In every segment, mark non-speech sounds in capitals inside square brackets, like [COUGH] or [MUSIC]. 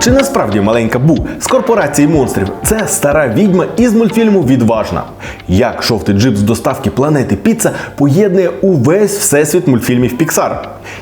Чи насправді маленька Бу з корпорації монстрів це стара відьма із мультфільму Відважна? Як шовтий джип з доставки планети Піца поєднує увесь всесвіт мультфільмів Pixar?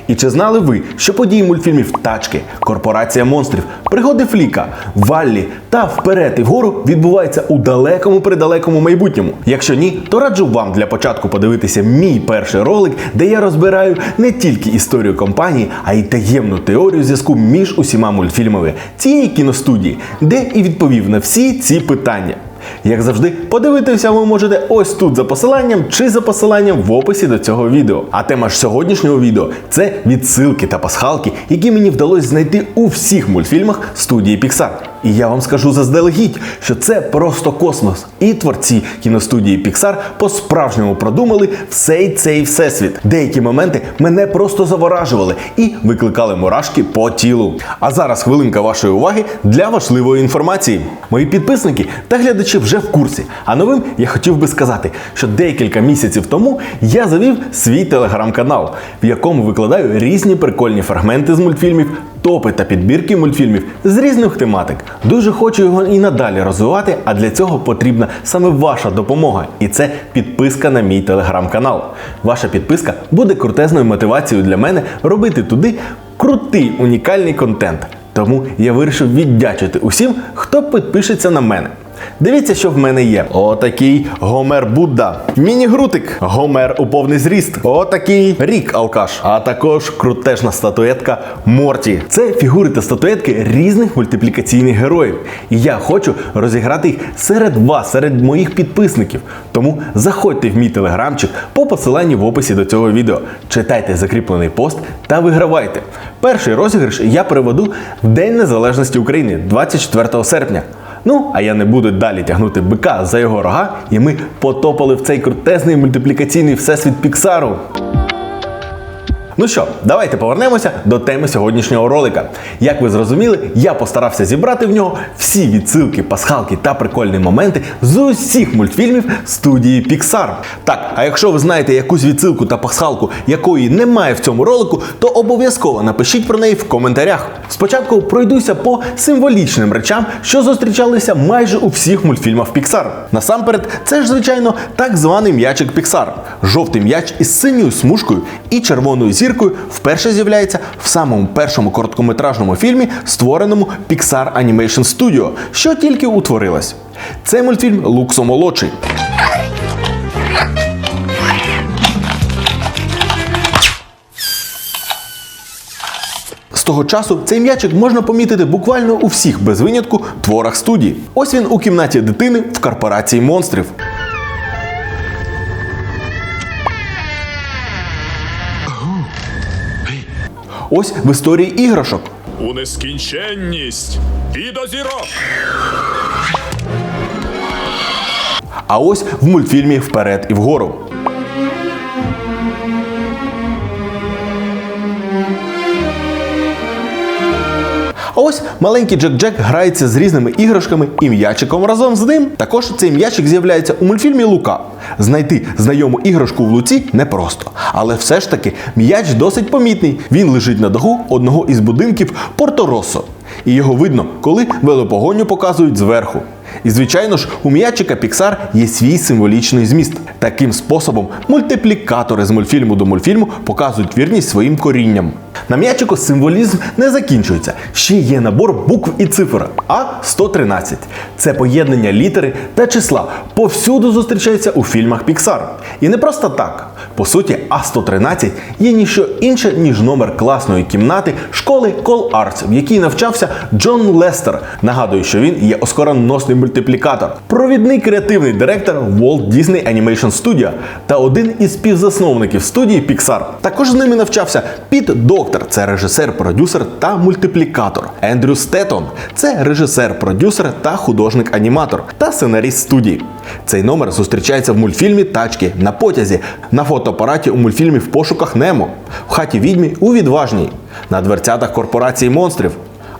І чи знали ви, що події мультфільмів Тачки, Корпорація монстрів, Пригоди Фліка, Валлі та Вперед і вгору відбуваються у далекому придалекому майбутньому? Якщо ні, то раджу вам для початку подивитися мій перший ролик, де я розбираю не тільки історію компанії, а й таємну теорію зв'язку між усіма мультфільмами цієї кіностудії, де і відповів на всі ці питання. Як завжди, подивитися ви можете ось тут за посиланням чи за посиланням в описі до цього відео. А тема ж сьогоднішнього відео це відсилки та пасхалки, які мені вдалося знайти у всіх мультфільмах студії Pixar. І я вам скажу заздалегідь, що це просто космос. І творці кіностудії Pixar по-справжньому продумали всей цей всесвіт. Деякі моменти мене просто заворажували і викликали мурашки по тілу. А зараз хвилинка вашої уваги для важливої інформації. Мої підписники та глядачі вже в курсі. А новим я хотів би сказати, що декілька місяців тому я завів свій телеграм-канал, в якому викладаю різні прикольні фрагменти з мультфільмів топи та підбірки мультфільмів з різних тематик. Дуже хочу його і надалі розвивати, а для цього потрібна саме ваша допомога. І це підписка на мій телеграм-канал. Ваша підписка буде крутезною мотивацією для мене робити туди крутий унікальний контент. Тому я вирішив віддячити усім, хто підпишеться на мене. Дивіться, що в мене є. Отакий Гомер Будда. Міні-грутик. Гомер у повний зріст. Отакий рік алкаш. А також крутежна статуетка Морті. Це фігури та статуетки різних мультиплікаційних героїв. І я хочу розіграти їх серед вас, серед моїх підписників. Тому заходьте в мій телеграмчик по посиланню в описі до цього відео. Читайте закріплений пост та вигравайте. Перший розіграш я проведу в День Незалежності України 24 серпня. Ну, а я не буду далі тягнути бика за його рога, і ми потопали в цей крутезний мультиплікаційний всесвіт Піксару. Ну що, давайте повернемося до теми сьогоднішнього ролика. Як ви зрозуміли, я постарався зібрати в нього всі відсилки, пасхалки та прикольні моменти з усіх мультфільмів студії Pixar. Так, а якщо ви знаєте якусь відсилку та пасхалку, якої немає в цьому ролику, то обов'язково напишіть про неї в коментарях. Спочатку пройдуся по символічним речам, що зустрічалися майже у всіх мультфільмах Pixar. Насамперед, це ж звичайно так званий м'ячик Pixar. Жовтий м'яч із синьою смужкою і червоною зіркою вперше з'являється в самому першому короткометражному фільмі, створеному Pixar Animation Studio, що тільки утворилось. Це мультфільм Луксо молодший. Того часу цей м'ячик можна помітити буквально у всіх без винятку творах студії. Ось він у кімнаті дитини в корпорації монстрів. Ось в історії іграшок. у нескінченність і до зірок. А ось в мультфільмі Вперед і вгору. Ось маленький Джек Джек грається з різними іграшками і м'ячиком разом з ним. Також цей м'ячик з'являється у мультфільмі Лука. Знайти знайому іграшку в луці непросто. Але все ж таки м'яч досить помітний. Він лежить на даху одного із будинків Порто-Россо. І його видно, коли велопогоню показують зверху. І звичайно ж, у м'ячика Pixar є свій символічний зміст. Таким способом мультиплікатори з мультфільму до мультфільму показують вірність своїм корінням. На м'ячику символізм не закінчується. Ще є набор букв і цифр А113. Це поєднання літери та числа. Повсюду зустрічається у фільмах Pixar. І не просто так. По суті, А113 є ніщо інше, ніж номер класної кімнати школи Call Arts, в якій навчався Джон Лестер. Нагадую, що він є оскароносний мультиплікатор, провідний креативний директор Walt Disney Animation Studio та один із співзасновників студії Pixar. Також з ними навчався Піт Доктор, це режисер, продюсер та мультиплікатор. Ендрю Стетон це режисер, продюсер та художник-аніматор та сценаріст студії. Цей номер зустрічається в мультфільмі Тачки на потязі, на фотоапараті у мультфільмі В пошуках Немо, в хаті відьмі у відважній, на дверцятах корпорації монстрів.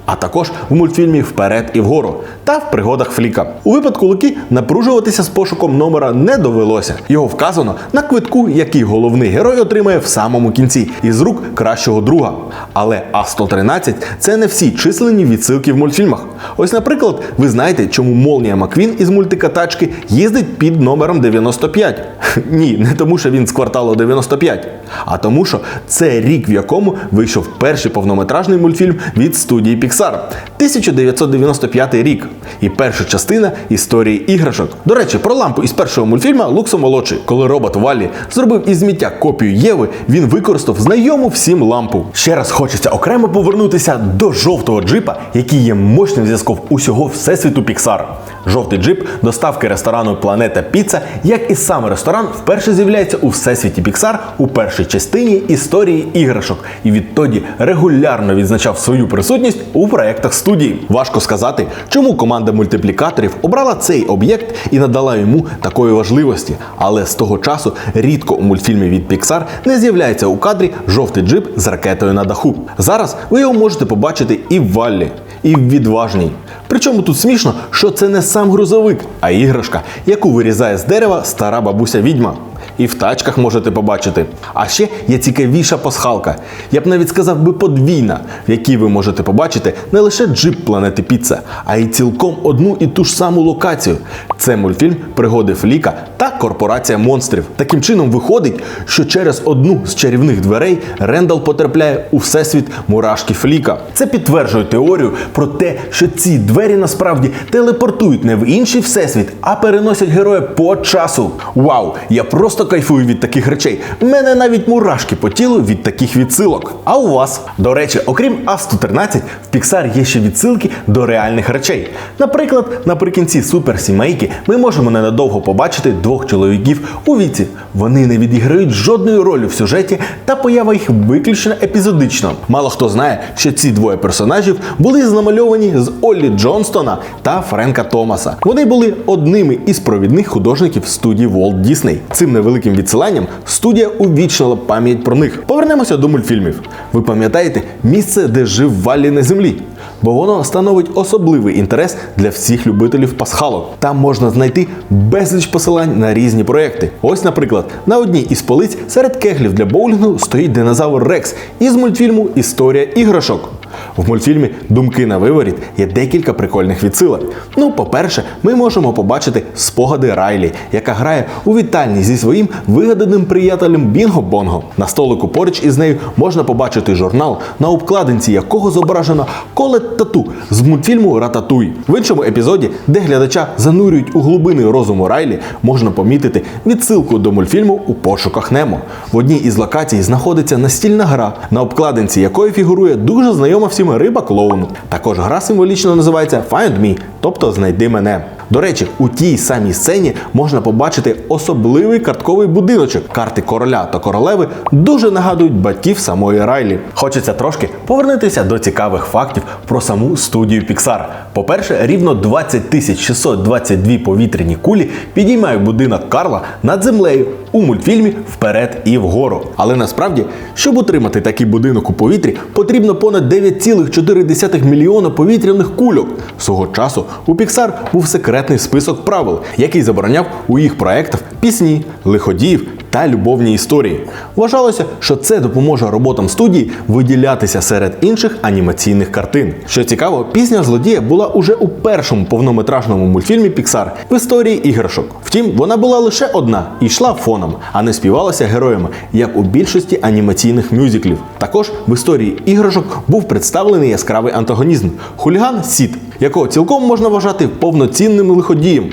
А також в мультфільмі Вперед і вгору та в пригодах Фліка. У випадку Луки напружуватися з пошуком номера не довелося. Його вказано на квитку, який головний герой отримає в самому кінці із рук кращого друга. Але А113 це не всі численні відсилки в мультфільмах. Ось, наприклад, ви знаєте, чому Молнія Маквін із мультика тачки їздить під номером 95. [LAUGHS] Ні, не тому, що він з кварталу 95, а тому, що це рік, в якому вийшов перший повнометражний мультфільм від студії Pixar. 1995 рік. І перша частина історії іграшок. До речі, про лампу із першого мультфільма Луксо молодший. Коли робот Валлі зробив із сміття копію Єви, він використав знайому всім лампу. Ще раз хочеться окремо повернутися до жовтого джипа, який є мощним зв'язком усього всесвіту Pixar. Жовтий джип доставки ресторану Планета Піца, як і сам ресторан, вперше з'являється у всесвіті Pixar у першій частині історії іграшок і відтоді регулярно відзначав свою присутність у проєктах студії. Важко сказати, чому команда мультиплікаторів обрала цей об'єкт і надала йому такої важливості. Але з того часу рідко у мультфільмі від Pixar не з'являється у кадрі жовтий джип з ракетою на даху. Зараз ви його можете побачити і в Валлі, і відважній. Причому тут смішно, що це не сам грузовик, а іграшка, яку вирізає з дерева стара бабуся відьма. І в тачках можете побачити. А ще є цікавіша пасхалка. Я б навіть сказав би подвійна, в якій ви можете побачити не лише джип планети Піца, а й цілком одну і ту ж саму локацію. Це мультфільм Пригоди Фліка та Корпорація монстрів. Таким чином виходить, що через одну з чарівних дверей Рендал потрапляє у всесвіт мурашки Фліка. Це підтверджує теорію про те, що ці двері насправді телепортують не в інший всесвіт, а переносять героя по часу. Вау! Я просто кайфую від таких речей. В мене навіть мурашки по тілу від таких відсилок. А у вас? До речі, окрім А113, в Pixar є ще відсилки до реальних речей. Наприклад, наприкінці суперсімейки ми можемо ненадовго побачити двох чоловіків у віці. Вони не відіграють жодної ролі в сюжеті, та поява їх виключно епізодично. Мало хто знає, що ці двоє персонажів були знамальовані з Оллі Джонстона та Френка Томаса. Вони були одними із провідних художників студії Walt Disney. Цим невеликим відсиланням студія увічнила пам'ять про них. Повернемося до мультфільмів. Ви пам'ятаєте місце, де жив Валлі на землі? Бо воно становить особливий інтерес для всіх любителів пасхалок. Там можна знайти безліч посилань на різні проекти. Ось, наприклад, на одній із полиць серед кеглів для боулінгу стоїть динозавр Рекс із мультфільму Історія іграшок. В мультфільмі Думки на виворіт є декілька прикольних відсилок. Ну, по-перше, ми можемо побачити спогади Райлі, яка грає у вітальні зі своїм вигаданим приятелем Бінго Бонго. На столику поруч із нею можна побачити журнал, на обкладинці якого зображено колет тату з мультфільму Рататуй. В іншому епізоді, де глядача занурюють у глибини розуму Райлі, можна помітити відсилку до мультфільму у пошуках Немо. В одній із локацій знаходиться настільна гра, на обкладинці якої фігурує дуже знайома всім риба клоун. Також гра символічно називається Find Me, тобто знайди мене. До речі, у тій самій сцені можна побачити особливий картковий будиночок. Карти короля та королеви дуже нагадують батьків самої Райлі. Хочеться трошки повернутися до цікавих фактів про саму студію Pixar. По-перше, рівно 20 622 повітряні кулі підіймають будинок Карла над землею у мультфільмі Вперед і вгору. Але насправді, щоб утримати такий будинок у повітрі, потрібно понад 9,4 мільйона повітряних кульок. Свого часу у Pixar був секретний список правил, який забороняв у їх проектах пісні, лиходіїв та любовні історії. Вважалося, що це допоможе роботам студії виділятися серед інших анімаційних картин. Що цікаво, пісня злодія була уже у першому повнометражному мультфільмі Pixar в історії іграшок. Втім, вона була лише одна і йшла фоном, а не співалася героями, як у більшості анімаційних мюзиклів. Також в історії іграшок був представлений яскравий антагонізм хуліган Сід, якого цілком можна вважати повноцінним лиходієм.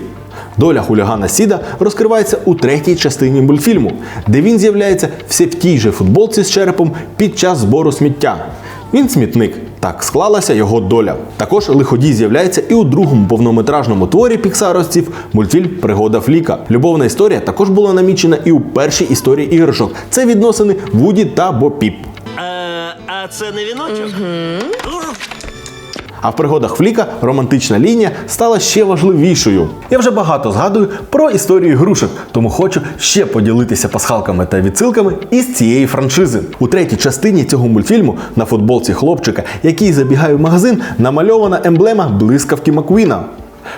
Доля хулігана Сіда розкривається у третій частині мультфільму, де він з'являється все в тій же футболці з черепом під час збору сміття. Він смітник. Так склалася його доля. Також лиходій з'являється і у другому повнометражному творі піксаровців мультфільм Пригода Фліка. Любовна історія також була намічена і у першій історії іграшок. Це відносини Вуді та Бо Піп. А, а це не віночок? А в пригодах Фліка романтична лінія стала ще важливішою. Я вже багато згадую про історію ігрушок, тому хочу ще поділитися пасхалками та відсилками із цієї франшизи. У третій частині цього мультфільму на футболці хлопчика, який забігає в магазин, намальована емблема блискавки Маквіна.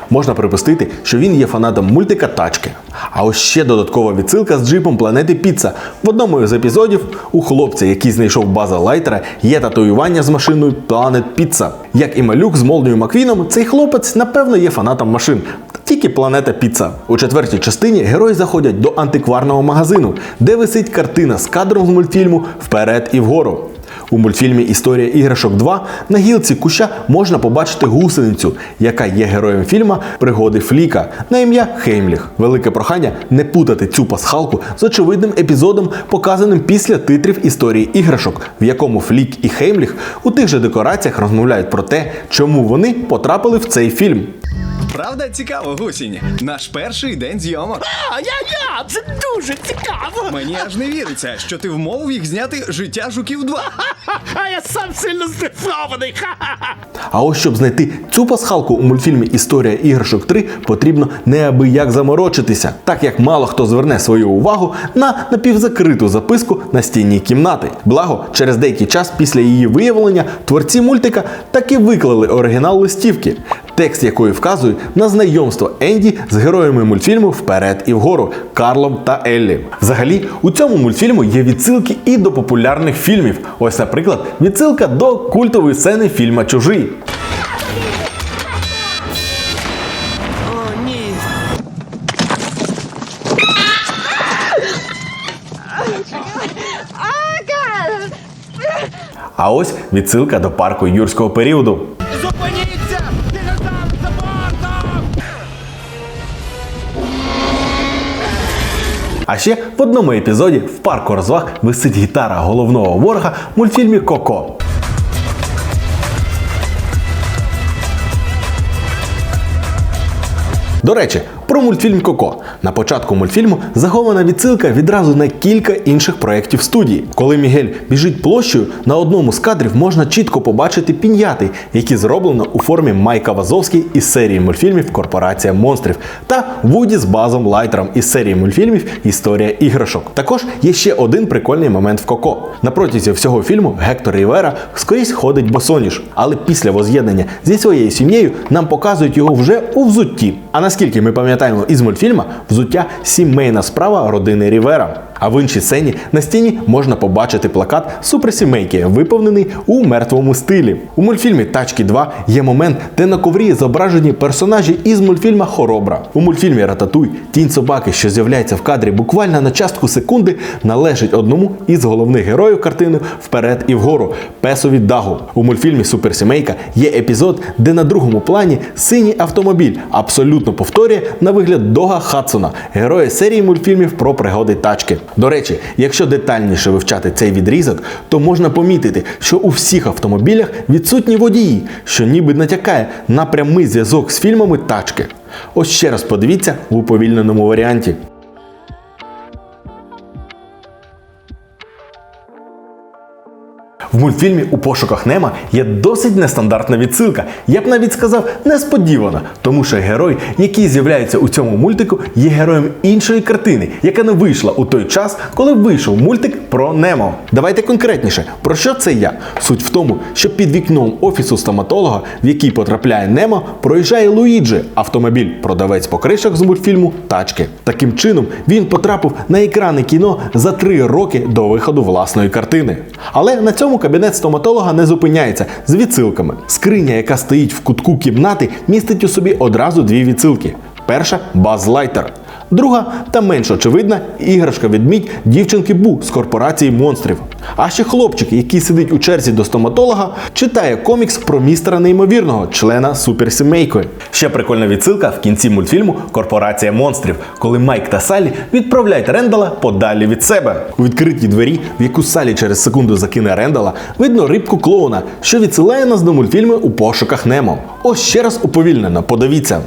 Можна припустити, що він є фанатом мультика тачки. А ось ще додаткова відсилка з джипом планети Піца. В одному з епізодів у хлопця, який знайшов база лайтера, є татуювання з машиною Planet Pizza. Як і малюк з Молдою Маквіном, цей хлопець, напевно, є фанатом машин. Тільки планета Піца. У четвертій частині герої заходять до антикварного магазину, де висить картина з кадром з мультфільму Вперед і вгору. У мультфільмі Історія іграшок 2 на гілці куща можна побачити гусеницю, яка є героєм фільма Пригоди Фліка на ім'я Хеймліх. Велике прохання не путати цю пасхалку з очевидним епізодом, показаним після титрів історії іграшок, в якому Флік і Хеймліх у тих же декораціях розмовляють про те, чому вони потрапили в цей фільм. Правда цікаво, гусінь? Наш перший день зйомок. А я я це дуже цікаво. Мені аж не віриться, що ти вмовив їх зняти життя жуків 2. А я сам сильно здивований. А ось щоб знайти цю пасхалку у мультфільмі Історія іграшок 3 потрібно неабияк заморочитися, так як мало хто зверне свою увагу на напівзакриту записку на стіні кімнати. Благо, через деякий час після її виявлення творці мультика таки виклали оригінал листівки, текст якої вказує на знайомство Енді з героями мультфільму Вперед і вгору Карлом та Еллі. Взагалі, у цьому мультфільму є відсилки і до популярних фільмів. Ось, наприклад, відсилка до культової сцени фільма Чужий. А ось відсилка до парку юрського періоду. А ще в одному епізоді в парку розваг висить гітара головного ворога в мультфільмі Коко. До речі, про мультфільм Коко. На початку мультфільму захована відсилка відразу на кілька інших проєктів студії. Коли Мігель біжить площею, на одному з кадрів можна чітко побачити піньяти, які зроблено у формі Майка Вазовський із серії мультфільмів Корпорація монстрів та Вуді з Базом Лайтером із серії мультфільмів Історія іграшок. Також є ще один прикольний момент в Коко. На протязі всього фільму Гектор Рівера скрізь ходить босоніж, але після воз'єднання зі своєю сім'єю нам показують його вже у взутті. А наскільки ми пам'ятаємо із мультфільма, взуття сімейна справа родини Рівера. А в іншій сцені на стіні можна побачити плакат суперсімейки, виповнений у мертвому стилі. У мультфільмі Тачки 2 є момент, де на коврі зображені персонажі із мультфільма Хоробра. У мультфільмі Рататуй тінь собаки, що з'являється в кадрі буквально на частку секунди, належить одному із головних героїв картини Вперед і вгору песові Дагу. У мультфільмі Суперсімейка є епізод, де на другому плані синій автомобіль абсолютно повторює на вигляд Дога Хадсона, героя серії мультфільмів про пригоди тачки. До речі, якщо детальніше вивчати цей відрізок, то можна помітити, що у всіх автомобілях відсутні водії, що ніби натякає на прямий зв'язок з фільмами тачки. Ось ще раз подивіться в уповільненому варіанті. В мультфільмі у пошуках Нема є досить нестандартна відсилка. Я б навіть сказав несподівана, тому що герой, який з'являється у цьому мультику, є героєм іншої картини, яка не вийшла у той час, коли вийшов мультик про Немо. Давайте конкретніше, про що це я? Суть в тому, що під вікном офісу стоматолога, в який потрапляє Немо, проїжджає Луїджі, автомобіль, продавець покришок з мультфільму Тачки. Таким чином він потрапив на екрани кіно за три роки до виходу власної картини. Але на цьому кабінет стоматолога не зупиняється з відсилками. Скриня, яка стоїть в кутку кімнати, містить у собі одразу дві відсилки. Перша Баз Лайтер. Друга та менш очевидна іграшка відмідь дівчинки Бу з корпорації монстрів. А ще хлопчик, який сидить у черзі до стоматолога, читає комікс про містера неймовірного, члена суперсімейки. Ще прикольна відсилка в кінці мультфільму Корпорація монстрів, коли Майк та Салі відправляють Рендала подалі від себе. У відкритій двері, в яку Салі через секунду закине Рендала, видно рибку клоуна, що відсилає нас до мультфільму у пошуках Немо. Ось ще раз уповільнено, подивіться.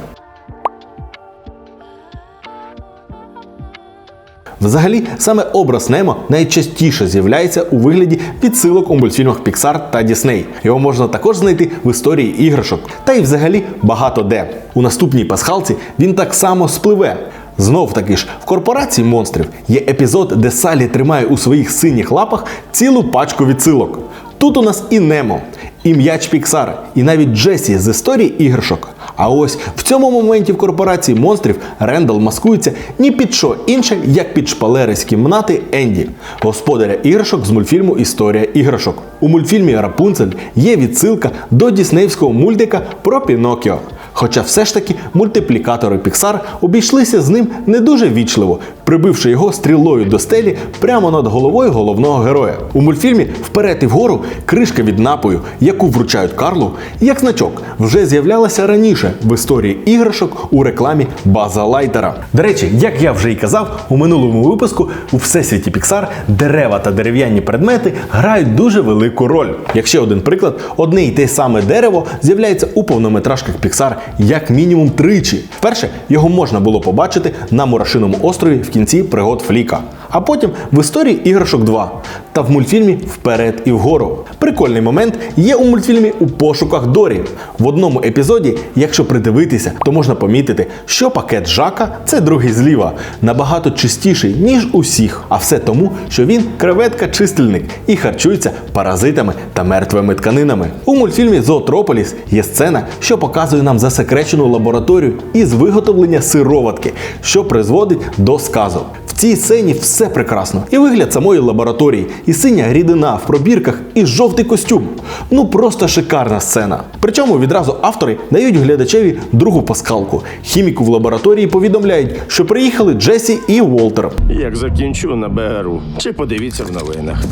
Взагалі, саме образ Немо найчастіше з'являється у вигляді відсилок у мультфільмах Pixar та Disney. Його можна також знайти в історії іграшок, та й взагалі багато де. У наступній пасхалці він так само спливе. Знов таки ж в корпорації монстрів є епізод, де Салі тримає у своїх синіх лапах цілу пачку відсилок. Тут у нас і Немо, і м'яч Піксар, і навіть Джесі з історії іграшок. А ось в цьому моменті в корпорації монстрів Рендал маскується ні під що інше, як під шпалери з кімнати Енді, господаря іграшок з мультфільму Історія іграшок. У мультфільмі Рапунцель є відсилка до діснеївського мультика про Пінокіо. Хоча все ж таки мультиплікатори Pixar обійшлися з ним не дуже вічливо, прибивши його стрілою до стелі прямо над головою головного героя. У мультфільмі Вперед і вгору кришка від напою, яку вручають Карлу, як значок, вже з'являлася раніше в історії іграшок у рекламі База Лайтера. До речі, як я вже й казав, у минулому випуску у всесвіті Pixar дерева та дерев'яні предмети грають дуже велику роль. Як ще один приклад, одне й те саме дерево з'являється у повнометражках Pixar як мінімум тричі. Вперше його можна було побачити на Мурашиному острові в кінці пригод Фліка. А потім в історії іграшок 2 та в мультфільмі Вперед і вгору. Прикольний момент є у мультфільмі У пошуках Дорі. В одному епізоді, якщо придивитися, то можна помітити, що пакет Жака це другий зліва, набагато чистіший, ніж усіх. А все тому, що він креветка-чистильник і харчується паразитами та мертвими тканинами. У мультфільмі Зоотрополіс є сцена, що показує нам засекречену лабораторію із виготовлення сироватки, що призводить до сказу. В цій сцені все прекрасно. І вигляд самої лабораторії, і синя рідина в пробірках, і жовтий костюм. Ну просто шикарна сцена. Причому відразу автори дають глядачеві другу паскалку. Хіміку в лабораторії повідомляють, що приїхали Джесі і Уолтер. Як закінчу на БРУ, чи подивіться в новинах.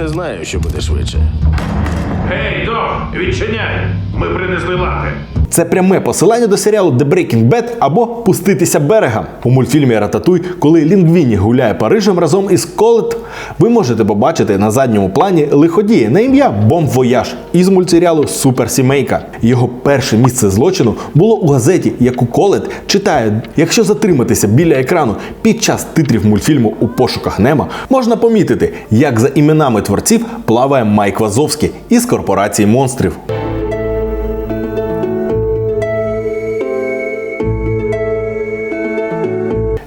Не знаю, що буде швидше. Гей, дом, відчиняй! Ми принесли лапи. Це пряме посилання до серіалу The Breaking Bad або Пуститися берегом. У мультфільмі Рататуй, коли Лінгвіні гуляє Парижем разом із Колет, ви можете побачити на задньому плані лиходія на ім'я Бом Вояж із мультсеріалу Суперсімейка. Його перше місце злочину було у газеті, яку Колет читає. Якщо затриматися біля екрану під час титрів мультфільму У пошуках Нема, можна помітити, як за іменами творців плаває Майк Вазовський із корпорації монстрів.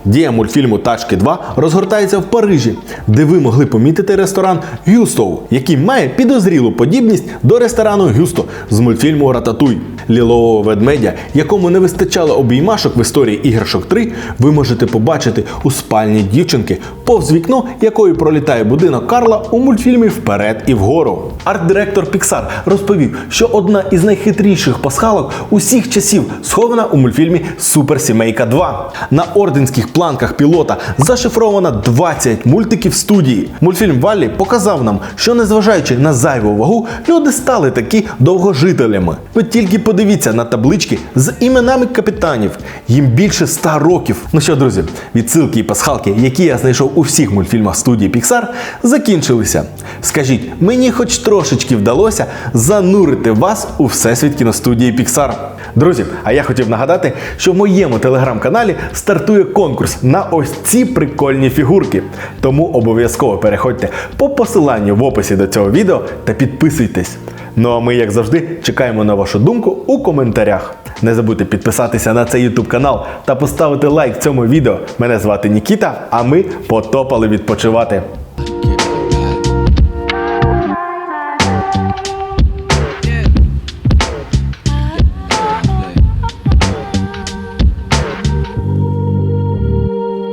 Дія мультфільму Тачки 2 розгортається в Парижі, де ви могли помітити ресторан Гюстоу, який має підозрілу подібність до ресторану Гюсто з мультфільму Рататуй. Лілового ведмедя, якому не вистачало обіймашок в історії іграшок 3, ви можете побачити у спальні дівчинки, повз вікно якої пролітає будинок Карла у мультфільмі Вперед і вгору. Арт-директор Pixar розповів, що одна із найхитріших пасхалок усіх часів схована у мультфільмі Суперсімейка 2. На орденських планках пілота зашифровано 20 мультиків студії. Мультфільм Валлі показав нам, що незважаючи на зайву вагу, люди стали такі довгожителями. Ви тільки подивіться на таблички з іменами капітанів. Їм більше 100 років. Ну що, друзі, відсилки і пасхалки, які я знайшов у всіх мультфільмах студії Pixar, закінчилися. Скажіть, мені хоч трошечки вдалося занурити вас у всесвіт кіностудії Pixar. Друзі, а я хотів нагадати, що в моєму телеграм-каналі стартує конкурс на ось ці прикольні фігурки. Тому обов'язково переходьте по посиланню в описі до цього відео та підписуйтесь. Ну а ми, як завжди, чекаємо на вашу думку у коментарях. Не забудьте підписатися на цей YouTube канал та поставити лайк цьому відео. Мене звати Нікіта, а ми потопали відпочивати.